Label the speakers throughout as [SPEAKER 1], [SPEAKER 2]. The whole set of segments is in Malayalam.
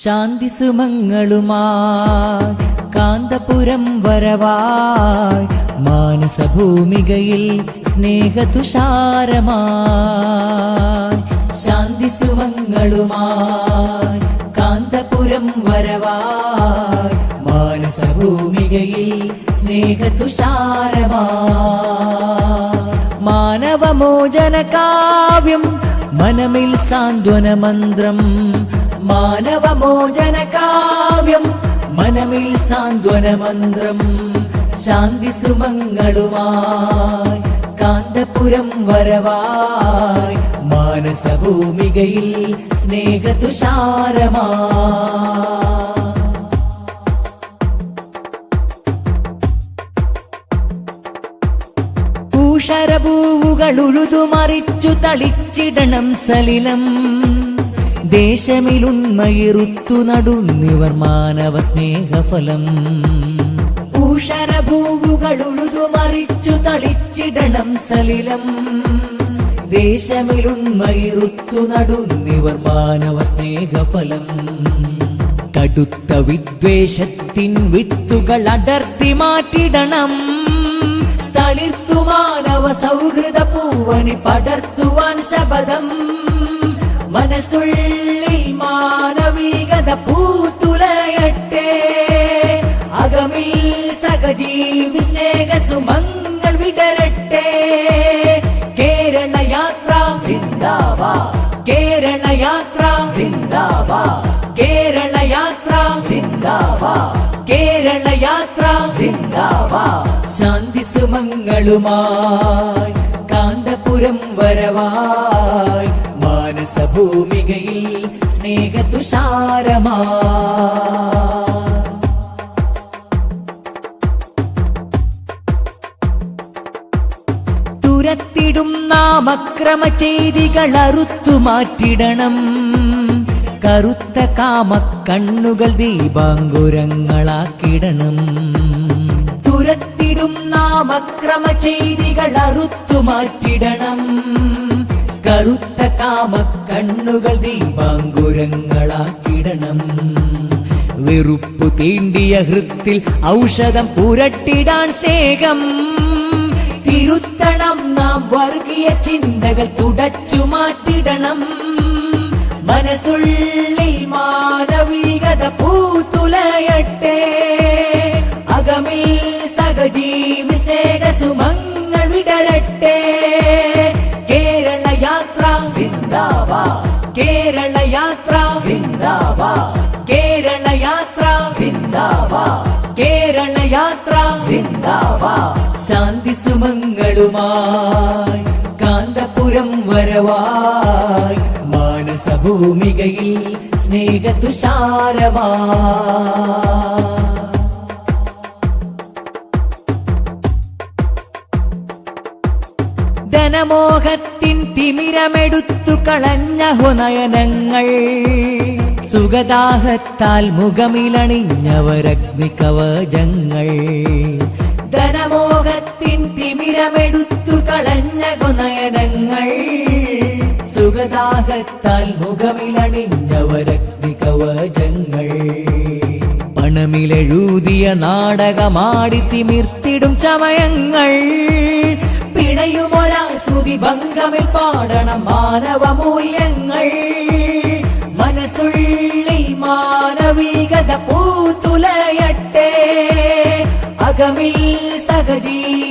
[SPEAKER 1] ശാന്തി സുമങ്ങളുമായി കാന്തപുരം വരവായി മാനസഭൂമികയിൽ സ്നേഹതുഷാരമായി ശാന്തി സുമങ്ങളുമായി കാന്തപുരം വരവായി മാനസഭൂമികയിൽ സ്നേഹതുഷാരമായി മാനവമോചന കാവ്യം മനമിൽ സാന്ത്വന മന്ത്രം മാനവമോചന കാവ്യം മനമിൽ സാന്ത്വന മന്ത്രം ശാന്തി സുമങ്ങളുമായി കാന്തപുരം വരവായി മാനസഭൂമികയിൽ സ്നേഹതുഷാരമാ. പൂഷരഭൂവുകൾ ഉഴുതുമറിച്ചു തളിച്ചിടണം സലിലം. ദേശമിലുണ്മയിരുത്തു നടുന്നിവർ മാനവ സ്നേഹഫലം. ഊഷരഭൂവുകൾ ഉഴുതു മറിച്ചു തളിച്ചിടണം സലിലം. ദേശമിലുന്മയിരുത്തു നടുന്നിവർ മാനവ സ്നേഹഫലം. കടുത്ത വിദ്വേഷത്തിൻ വിത്തുകൾ അടർത്തി മാറ്റിടണം. തളിർത്തു മാനവ സൗഹൃദ പൂവനി പടർത്തുവാൻ ശപഥം. മനസ്സുള്ളിൽ മാനവികത പൂത്തുലയട്ടെ അകമിൽ സഹജീവി സ്നേഹ സുമങ്ങൾ വിടരട്ടെ കേരള യാത്ര സിന്ദാബാ കേരള യാത്ര സിന്ദാബാ കേരള യാത്ര സിന്ദാബാ കേരള യാത്ര സിന്ദാബാ ശാന്തി സുമങ്ങളുമായി മാനസഭൂമികയിൽ സ്നേഹതുഷാരമാ. തുരത്തിടും നാം അക്രമ ചെയ്തികൾ അറുത്തു മാറ്റിടണം കറുത്ത കാമ കണ്ണുകൾ ദീപാങ്കുരങ്ങളാക്കിടണം. തുരത്തിടും നാം അക്രമ ചെയ്തികൾ അറുത്തു മാറ്റിടണം കറുത്ത കാമ കണ്ണുകൾ ദീപാങ്കുരങ്ങളാക്കിടണം. വെറുപ്പു തീണ്ടിയ ഹൃത്തിൽ ഔഷധം പുരട്ടിടാൻ സ്നേഹം. തിരുത്തണം നാം വർഗീയ ചിന്തകൾ തുടച്ചു മാറ്റിടണം. മനസ്സുള്ളിൽ മാനവികത പൂത്തുലയട്ടെ. അകമിൽ സഹജീവി സ്നേഹ സുമങ്ങൾ വിടരട്ടെ. ശാന്തി സുമങ്ങളുമായി കാന്തപുരം വരവായി മാനസഭൂമികയിൽ സ്നേഹതുഷാരമാ. ധനമോഹത്തിൻ തിമിരമെടുത്തു കളഞ്ഞ ഹുനയനങ്ങൾ. സുഗദാഹത്താൽ മുഖമിലണിഞ്ഞവരഗ്നി കവചങ്ങൾ ധനമോഹത്തിൻ തിമിരമെടുത്തു കളഞ്ഞ കുനയനങ്ങൾ സുഖദാഹത്താൽ മുഖമിലണിഞ്ഞവരഗ്നി കവചങ്ങൾ. പണമിലെഴുതിയ നാടകമാടി തിമിർത്തിടും ചമയങ്ങൾ. പിണയുമൊരാ ശ്രുതി ഭംഗമിൽ പാടണം മാനവ മൂല്യങ്ങൾ. മനസ്സുള്ളിൽ മാനവികത പൂത്തുലയട്ടെ. അകമിൽ സഹജീവി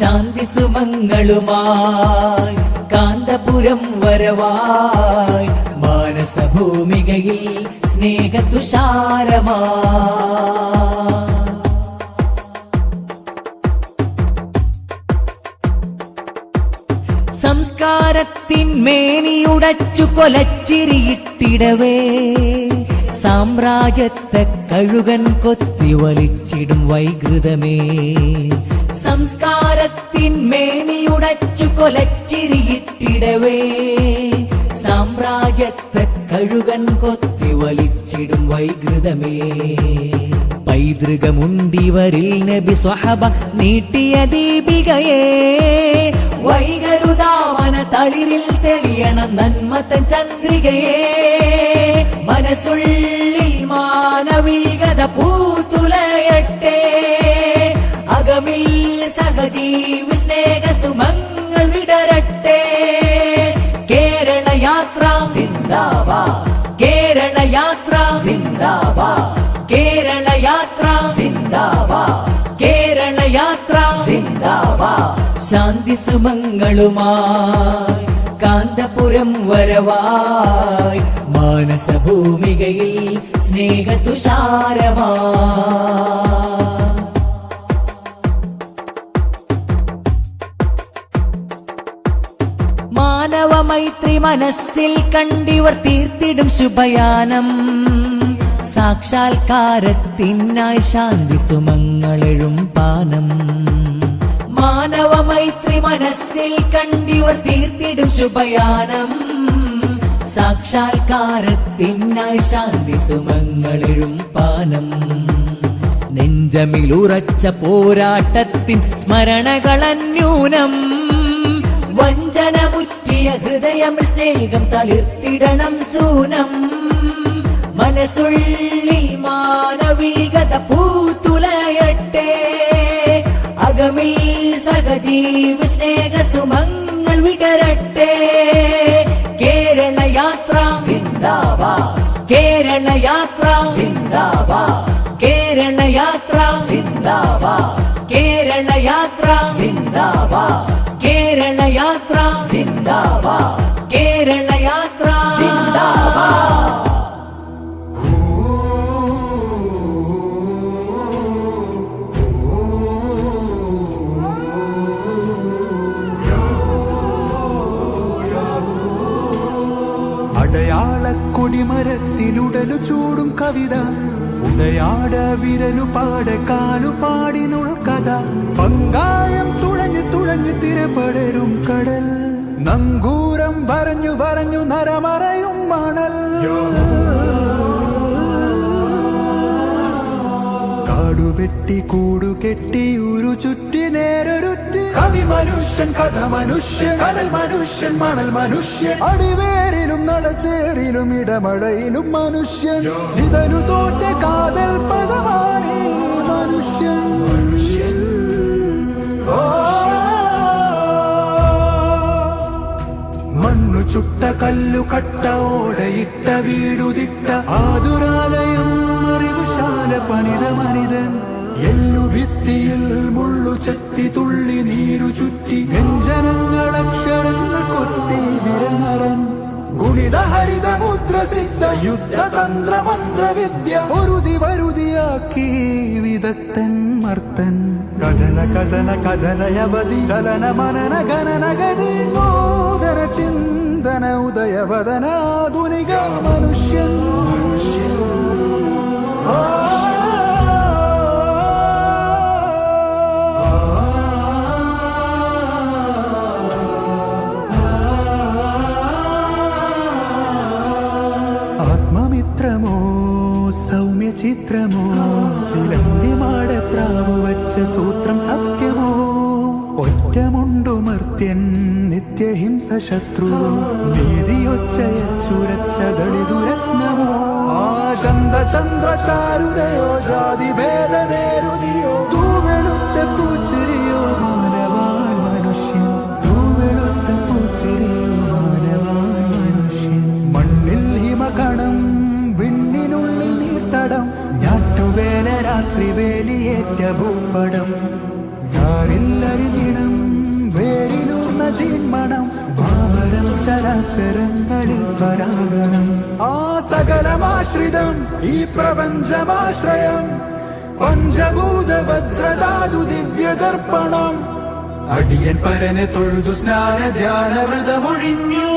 [SPEAKER 1] ശാന്തി സുമങ്ങളുമായി കാന്തപുരം വരവായി. മാനസഭൂമികയിൽ സ്നേഹതുഷാരമാ സംസ്കാരത്തിൻ മേനിയുടച്ചു കൊലച്ചിരിയിട്ടിടവേ സാമ്രാജ്യത്തെ കഴുകൻ കൊത്തി വലിച്ചിടും വൈകൃതമേ. സംസ്കാരത്തിൻ മേനിയുടച്ചു കൊലച്ചിരിയിട്ടിടവേ. സാമ്രാജ്യത്തെ കഴുകൻ കൊത്തി വലിച്ചിടും വൈകൃതമേ. പൈതൃകമുണ്ടിവരിൽ നബി സ്വഹബ നീട്ടിയ ദീപികയെ. വൈകരുതാവന തളിരിൽ തെളിയണം നന്മത്തൻ ചന്ദ്രികയെ. മനസ്സുള്ളിൽ മാനവികത പൂത്തുലയട്ടെ സുമങ്ങളുമായി കാന്തപുരം വരവായി മാനസഭൂമികയിൽ സ്നേഹതുഷാരമാ മാനവ മൈത്രി മനസ്സിൽ കണ്ടിവർ തീർത്തിടും ശുഭയാനം. സാക്ഷാത്കാരത്തിനായി ശാന്തി സുമങ്ങളെഴും പാനം. മനസ്സിൽ കണ്ടിവർ തീർത്തിടും ശുഭയാനം. സാക്ഷാത്കാരത്തിനായി ശാന്തി സുമങ്ങളിഴും പാനം. നെഞ്ചമിലുറച്ച പോരാട്ടത്തിൻ സ്മരണകളന്യൂനം. വഞ്ചന മുറ്റിയ ഹൃദയം സ്നേഹം തളിർത്തിടണം സൂനം. മനസ്സുള്ളിൽ മാനവികത പൂത്തുലയട്ടെ. അകമിൽ സഹജീവി സ്നേഹ സുമങ്ങൾ വികരട്ടെ. കേരള യാത്ര സിന്ദാബാ കേരള യാത്ര സിന്ദാബാ കേരള യാത്ര സിന്ദാബാ കേരള യാത്ര സിന്ദാബാ കേരള യാത്ര സിന്ദാബാ കേരള യാത്ര
[SPEAKER 2] അടയാളക്കൊടിമരത്തിലുടലു ചൂടും കവിത. ഉടയാട വിരലു പാട കാലു പാടിനുൾ കഥ. പങ്കായം തുഴഞ്ഞു തുഴഞ്ഞു തിരപടരും കടൽ. നങ്കൂരം വരഞ്ഞു വരഞ്ഞു നരമറയും മണൽ. കാടുവെട്ടി കൂടുകെട്ടി ഉരു ചുറ്റി നേരൊരുറ്റി കവി മനുഷ്യൻ കഥ മനുഷ്യൻ കടൽ മനുഷ്യൻ മണൽ മനുഷ്യൻ. അടിവേരിലും നടച്ചേറിലും ഇടമഴയിലും മനുഷ്യൻ. ചിതനു തോറ്റ കാതൽ പദമാണി മനുഷ്യൻ. മനുഷ്യൻ. മണ്ണു ചുട്ട കല്ലു കട്ട ഓടയിട്ട വീടുതിട്ട ആതുരാലയം അറിവുശാല പണിത മനിതൻ. എല്ലു ഭിത്തിയിൽ മുള്ളു ചട്ടി തുള്ളി നീരു ചുറ്റി വ്യഞ്ജനങ്ങൾ അക്ഷരങ്ങൾ കൊത്തി വിരനരൻ ഗുണിത ഹരിത മുദ്ര സിദ്ധ യുദ്ധതന്ത്ര മന്ത്രവിദ്യ ഒരുതി വരുതിയാക്കി വിദഗ്ധൻ മർത്തൻ കഥന കഥന കഥനയവതി ചലന മനന ഗണന ഗതി നൂതന ചിന്തന ഉദയവദനാധുനിക മനുഷ്യൻ. നിത്യഹിംസ ശത്രു നീതിയൊച്ചയച്ചുരച്ച ദുരത്നമോ ആശന്ത ചന്ദ്ര ചാരുതയോ ജാതി ഭേദനേരുതിയോ തൂവെളുത്ത പൂച്ചിരിയോ മാനവാൻ മനുഷ്യൻ. തൂവെളുത്ത പൂച്ചിരിയോ മാനവാൻ മനുഷ്യൻ. മണ്ണിൽ ഹിമകണം വിണ്ണിനുള്ളിൽ നീർത്തടം. ഞാറ്റുവേല രാത്രി വേലിയേറ്റ ഭൂപടം ചരാചരങ്ങളിൽ പരാഗണം ആ സകലമാശ്രിതം ഈ പ്രപഞ്ചമാശ്രയം. പഞ്ചഭൂത വജ്രധാതു ദിവ്യദർപ്പണം. അടിയൻ പരനെ തൊഴുതു സ്നാന ധ്യാന വ്രതമൊഴിഞ്ഞു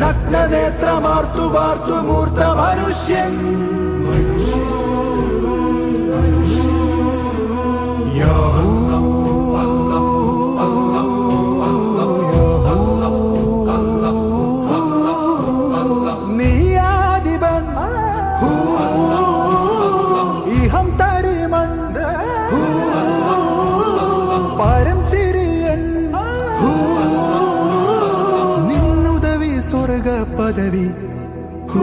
[SPEAKER 2] നഗ്നനേത്രമാർത്തു വാർത്തു മൂർത്ത മനുഷ്യൻ നീയാ പദവി ഹൂ,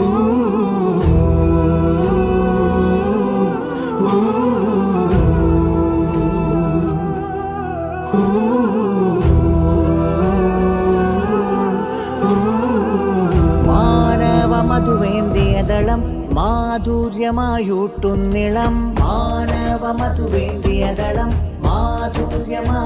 [SPEAKER 3] മാനവ മധുവേന്തിയതളം മാധുര്യമായൂട്ടുന്നിളം മാനവ മധുവേന്തിയതളം മാധുര്യമായൂട്ടുന്നിളം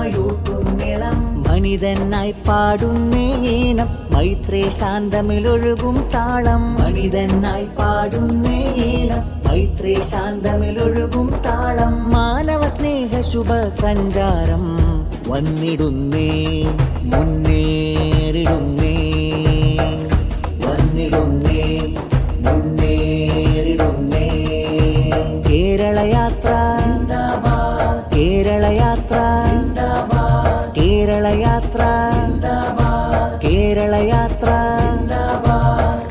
[SPEAKER 3] മനിതനായി പാടുന്നേണം മൈത്രേ ശാന്തമിലൊഴുകും താളം. മനിതനായി പാടുന്നേണം മൈത്രേ ശാന്തമിലൊഴുകും താളം. മാനവ സ്നേഹ ശുഭ സഞ്ചാരം വന്നിടുന്നേ മുന്നേറിടുന്നേ. വന്നിടുന്നേ മുന്നേറിടുന്നേ. കേരളയാത്ര കേരളയാത്ര കേരളയാത്ര കേരളയാത്ര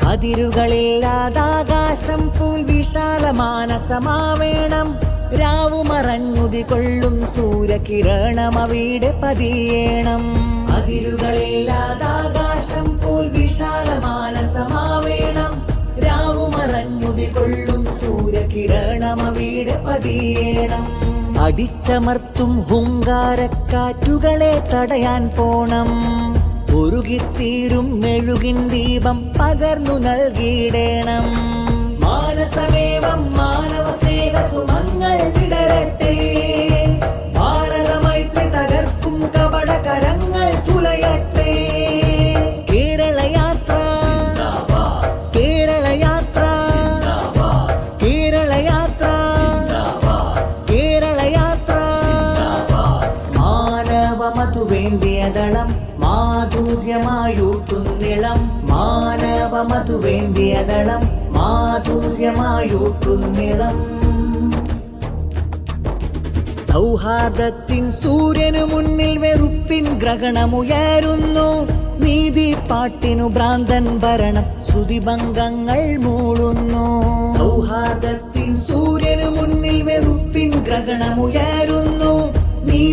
[SPEAKER 3] അതിരുകളില്ലാതാകാശം പൂൽ വിശാലമാനസമാവേണം രാവുമറഞ്ഞുതി കൊള്ളും സൂര്യകിരണം അവിടെ പതിയേണം. അതിരുകളില്ലാതാകാശം പോൽ വിശാലമാനസമാവേണം രാവുമറഞ്ഞുതി കൊള്ളും സൂര്യകിരണം അവിടെ പതിയേണം. അടിച്ചമർത്തും ഹുങ്കാരക്കാറ്റുകളെ തടയാൻ പോണം. ഉരുകിത്തീരും മെഴുകിൻ ദീപം പകർന്നു നൽകിയിടേണം. മാനസമേവം മാനവ സ്നേഹ സുമങ്ങൾ വിടരട്ടെ. മാനവ മധുവേന്തിയതളം മാധുര്യമായൂട്ടുന്നിളം. സൗഹാർദ്ദത്തിൻ സൂര്യനു മുന്നിൽ വെറുപ്പിൻ ഗ്രഹണമുയരുന്നു. നീതി പാട്ടിനു ഭ്രാന്തൻ ഭരണം ശ്രുതിഭംഗങ്ങൾ മൂളുന്നു. സൗഹാർദ്ദത്തിൻ സൂര്യനു മുന്നിൽ വെറുപ്പിൻ ഗ്രഹണമുയരുന്നു.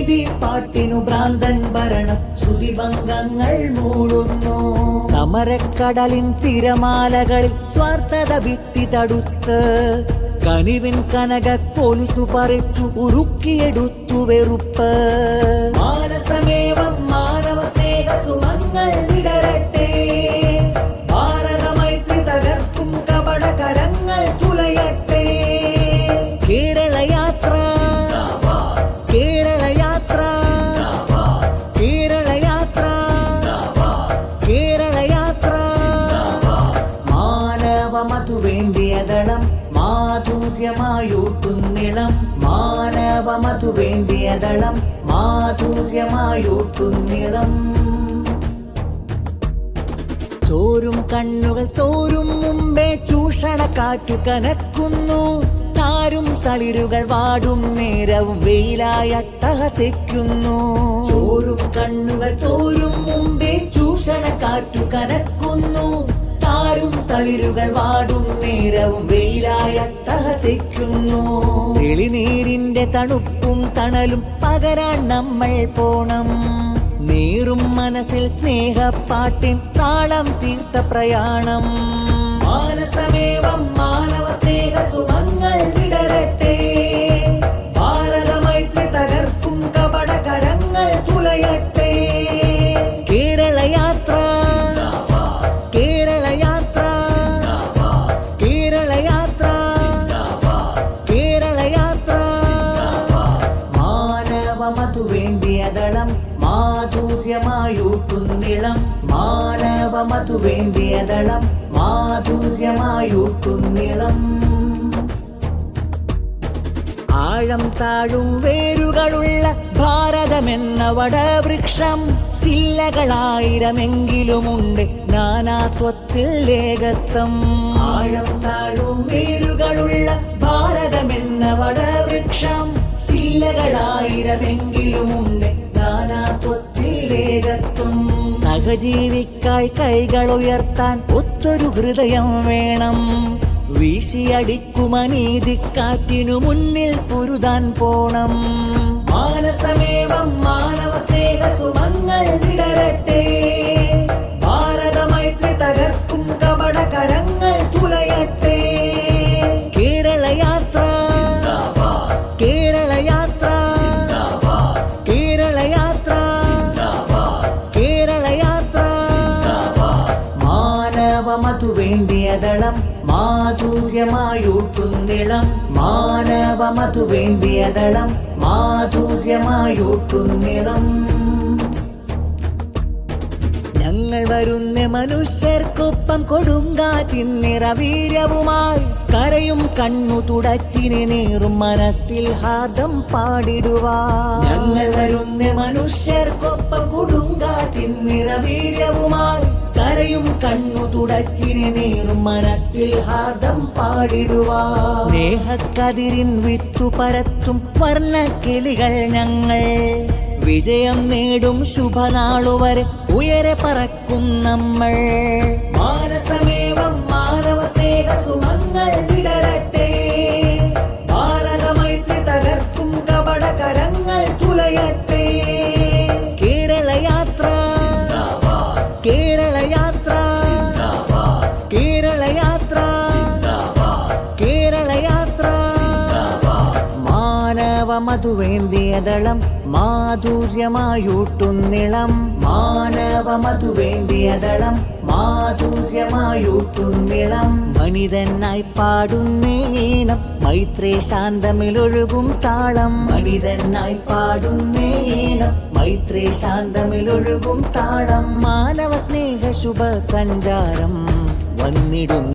[SPEAKER 3] നീതി പാട്ടിനു ഭ്രാന്തൻ ഭരണം. ശ്രുതിഭംഗങ്ങൾ മൂളുന്നു സമരക്കടലിൻ തിരമാലകളിൽ സ്വാർത്ഥത ഭിത്തി തടുത്ത്. കനിവിൻ കനക കൊലുസു പറിച്ചു ഉരുക്കിയെടുത്തു വെറുപ്പ്. മാനസമേവം മാധുര്യമായൂട്ടുന്നിളം. മാനവ മധുവേന്തിയതളം മാധുര്യമായൂട്ടുന്നിളം. ചോരും കണ്ണുകൾ തോറും മുമ്പേ ചൂഷണ കാറ്റു കനക്കുന്നു. താരും തളിരുകൾ വാടും നേരവും വെയിലായട്ടഹസിക്കുന്നു ചോരും കണ്ണുകൾ തോരും മുമ്പേ ചൂഷണ കാറ്റു കനക്കുന്നു. താരും തളിരുകൾ വാടും നേരവും വെയിലായ തഹസിക്കുന്നു. തെളിനീരിന്റെ തണുപ്പും തണലും പകരാൻ നമ്മൾ പോണം. നീറും മനസ്സിൽ സ്നേഹപ്പാട്ടിൻ താളം തീർത്ത പ്രയാണം. മാനസമേവം മാനവ സ്നേഹ സുഖങ്ങൾ വിടരട്ടെ. മാനവ മധുവേന്തിയതളം മാധുര്യമായൂട്ടുന്നിളം. മാനവ മധുവേന്തിയതളം മാധുര്യമായൂട്ടുന്നിളം. ആഴം താഴും വേരുകളുള്ള ഭാരതമെന്ന വടവൃക്ഷം ചില്ലകളായിരമെങ്കിലുമുണ്ട് നാനാത്വത്തിൽ ഏകത്വം. ആഴം താഴും വേരുകളുള്ള ഭാരതമെന്ന വടവൃക്ഷം ഏകത്വം സഹജീവിക്കായി കൈകൾ ഉയർത്താൻ ഒത്തൊരു ഹൃദയം വേണം. വീശിയടിക്കുമനീതിക്കാറ്റിനു മുന്നിൽ പൊരുതാൻ പോണം. മാനസമേവം മാനവ സ്നേഹ സുമങ്ങൾ വിടരട്ടെ. മാധുര്യമായൂട്ടുന്നിളം മാനവ മധുവേന്തിയതളം മാധുര്യമായൂട്ടുന്നിളം ഞങ്ങൾ വരുന്ന മനുഷ്യർക്കൊപ്പം കൊടുങ്കാറ്റിൻ നിറവീര്യവുമായി കരയും കണ്ണു തുടച്ചിനെ നീറും മനസ്സിൽ ഹാദം പാടിടുവാ ഞങ്ങൾ വരുന്ന മനുഷ്യർക്കൊപ്പം കൊടുങ്കാറ്റിൻ നിറവീര്യവുമായി കരയും കണ്ണു തുടച്ചിനെ നേറും മനസ്സിൽ ഹാദം പാടിടുവാ സ്നേഹക്കതിരിൻ വിത്തു പരത്തും വർണ കിളികൾ ഞങ്ങൾ. വിജയം നേടും ശുഭനാളുവരെ ഉയരെ പറക്കും നമ്മൾ. മാനസമേവം കേരള യാത്ര. കേരള യാത്ര. മാനവ മധുവേന്തിയതളം മാധുര്യമായൂട്ടുന്നിളം മാനവ മധുവേന്തിയതളം മാധുര്യമായൂട്ടുന്നിളം മനിതനായി പാടുന്നേണം മൈത്രേ ശാന്തമിലൊഴുകും താളം. മനിതനായി പാടുന്നേണം മൈത്രേ ശാന്തമിലൊഴുകും താളം. മാനവ സ്നേഹ ശുഭ സഞ്ചാരം. വന്നിടും